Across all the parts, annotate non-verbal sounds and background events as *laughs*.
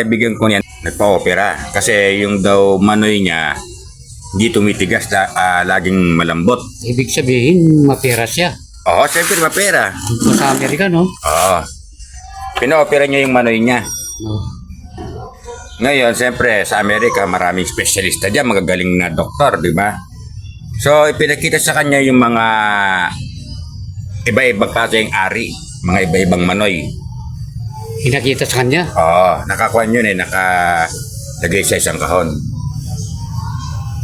Kaibigan ko niyan, nagpa-opera. Kasi yung daw manoy niya, hindi tumitigas, la, ah, laging malambot. Ibig sabihin, mapera siya. Oo, siyempre mapera. Dito sa Amerika, no? Oo. Pina-opera niya yung manoy niya. no. Ngayon, siyempre, sa Amerika, maraming espesyalista dyan, magagaling na doktor, di ba? So, ipinakita sa kanya yung mga iba-ibang klaseng ari, mga iba-ibang manoy. Hinakita sa kanya. Oo, nakakuha yun eh, nakalagay sa isang kahon.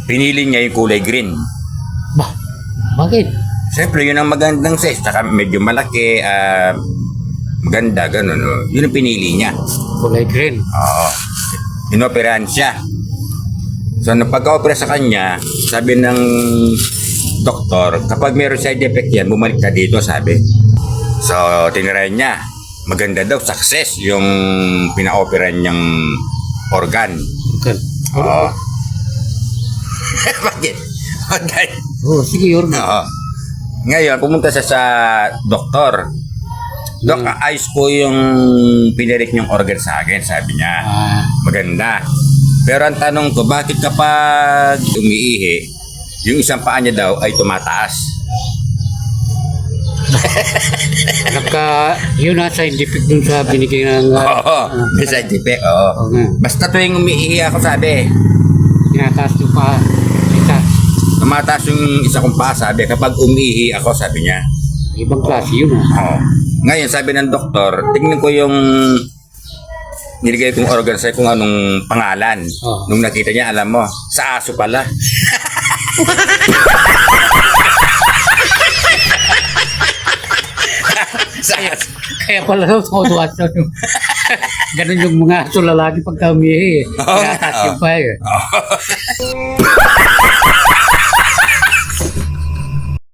Pinili niya yung kulay green. Bah, bakit? Siyempre, yun ang magandang size, saka medyo malaki, ah, maganda, ganun. oh. Yun ang pinili niya. Kulay green. Oo. Inoperahan siya. So, nung pagka-opera sa kanya, sabi ng doktor, kapag meron side effect yan, bumalik ka dito, sabi. So, tinirayan niya. Maganda daw, success yung pina-opera niyang organ. Organ. Oo. *laughs* Bakit? Organ. Oh, sige, organ. Oo. Ngayon, pumunta siya sa doktor. Dok, Hmm. ayos po yung pinirik niyong organ sa akin, sabi niya. Ah, Maganda. Pero ang tanong ko, bakit kapag umiihi, yung isang paa niya daw ay tumataas? *laughs* nagka, yun na scientific dun sa binigay ng... Oo, ah, may side effect, oo. Oo nga. Basta tuwing umiihi ako, sabi, Tinataas yung pa. Isa. tumataas yung isa kong paa, sabi, kapag umiihi ako, sabi niya. Ibang klase yun ah. Oo. Ngayon, sabi ng doktor, tingnan ko yung nilagay kong organ sa kung anong pangalan. Oo. Nung nakita niya, alam mo, sa aso pala. *laughs* sa aso. Kaya pala daw tuwa yung... Ganun yung mga aso lalaki pagka umihi. eh. Oo nga, Tinataas oo. yung pa eh. *laughs*